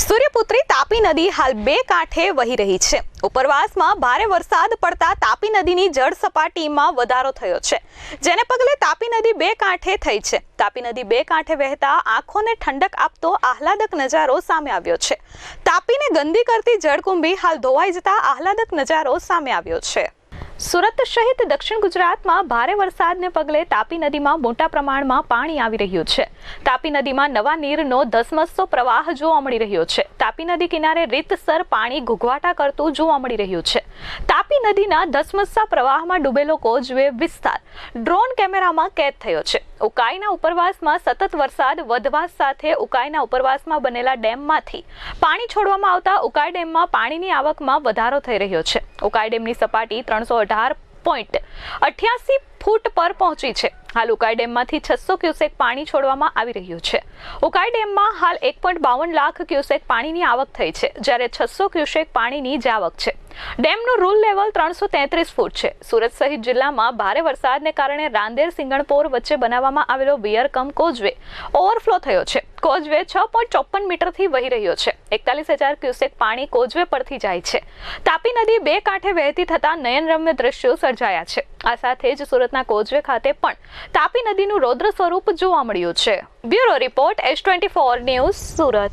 સૂર્યપુત્રી તાપી નદી હાલ બે કાંઠે વહી રહી છે. ઉપરવાસમાં ભારે વરસાદ પડતા તાપી નદીની જળ સપાટીમાં વધારો થયો છે. જેને પગલે તાપી નદી બે કાંઠે થઈ છે. તાપી નદી બે કાંઠે વહેતા આંખોને ઠંડક આપતો આહલાદક નજારો સામે આવ્યો છે. તાપીને ગંદી કરતી જળકુંભી હાલ ધોવાઈ જતા આહલાદક નજારો સામે આવ્યો છે. સુરત સહિત દક્ષિણ ગુજરાતમાં ભારે વરસાદને પગલે તાપી નદીમાં મોટા પ્રમાણમાં પાણી આવી રહ્યું છે. તાપી નદીમાં નવા નીરનો ધસમસતો પ્રવાહ જોવા મળી રહ્યો છે. તાપી નદી કિનારે રીતસર પાણી ઘૂઘવાટા કરતું જોવા મળી રહ્યું છે. તાપી નદીના ધસમસતા પ્રવાહમાં ડૂબેલો કોઝવે વિસ્તાર ડ્રોન કેમેરામાં કેદ થયો છે. ઉકાઈના ઉપરવાસમાં સતત વરસાદ વધવા સાથે ઉકાઈના ઉપરવાસમાં બનેલા ડેમમાંથી પાણી છોડવામાં આવતા ઉકાઈ ડેમમાં પાણીની આવકમાં વધારો થઈ રહ્યો છે. ઉકાઈ ડેમની સપાટી ત્રણસો અઢાર પોઈન્ટ અઠ્યાસી ફૂટ પર પહોંચી છે. હાલ ઉકાઈ ડેમમાંથી છસો ક્યુસેક પાણી છોડવામાં આવી રહ્યું છે. ઉકાઈ ડેમમાં હાલ એક પોઈન્ટ બાવન લાખ ક્યુસેક પાણીની આવક થઈ છે, જ્યારે છસો ક્યુસેક પાણીની જ આવક છે. ડેમનું રૂલ લેવલ ત્રણસો તેત્રીસ ફૂટ છે. સુરત સહિત જિલ્લામાં ભારે વરસાદને કારણે રાંદેર સિંગણપોર વચ્ચે બનાવવામાં આવેલો વિયરકમ કોઝવે ઓવરફ્લો થયો છે. કોઝવે છ પોઈન્ટ ચોપન મીટરથી વહી રહ્યો છે. એકતાલીસ હજાર ક્યુસેક પાણી કોઝવે પરથી જાય છે. તાપી નદી બે કાંઠે વહેતી થતા નયનરમ્ય દ્રશ્યો સર્જાયા છે. આ સાથે જ સુરતના કોઝવે ખાતે પણ તાપી નદીનું રૌદ્ર સ્વરૂપ જોવા મળ્યું છે. Bureau report S twenty four news Surat.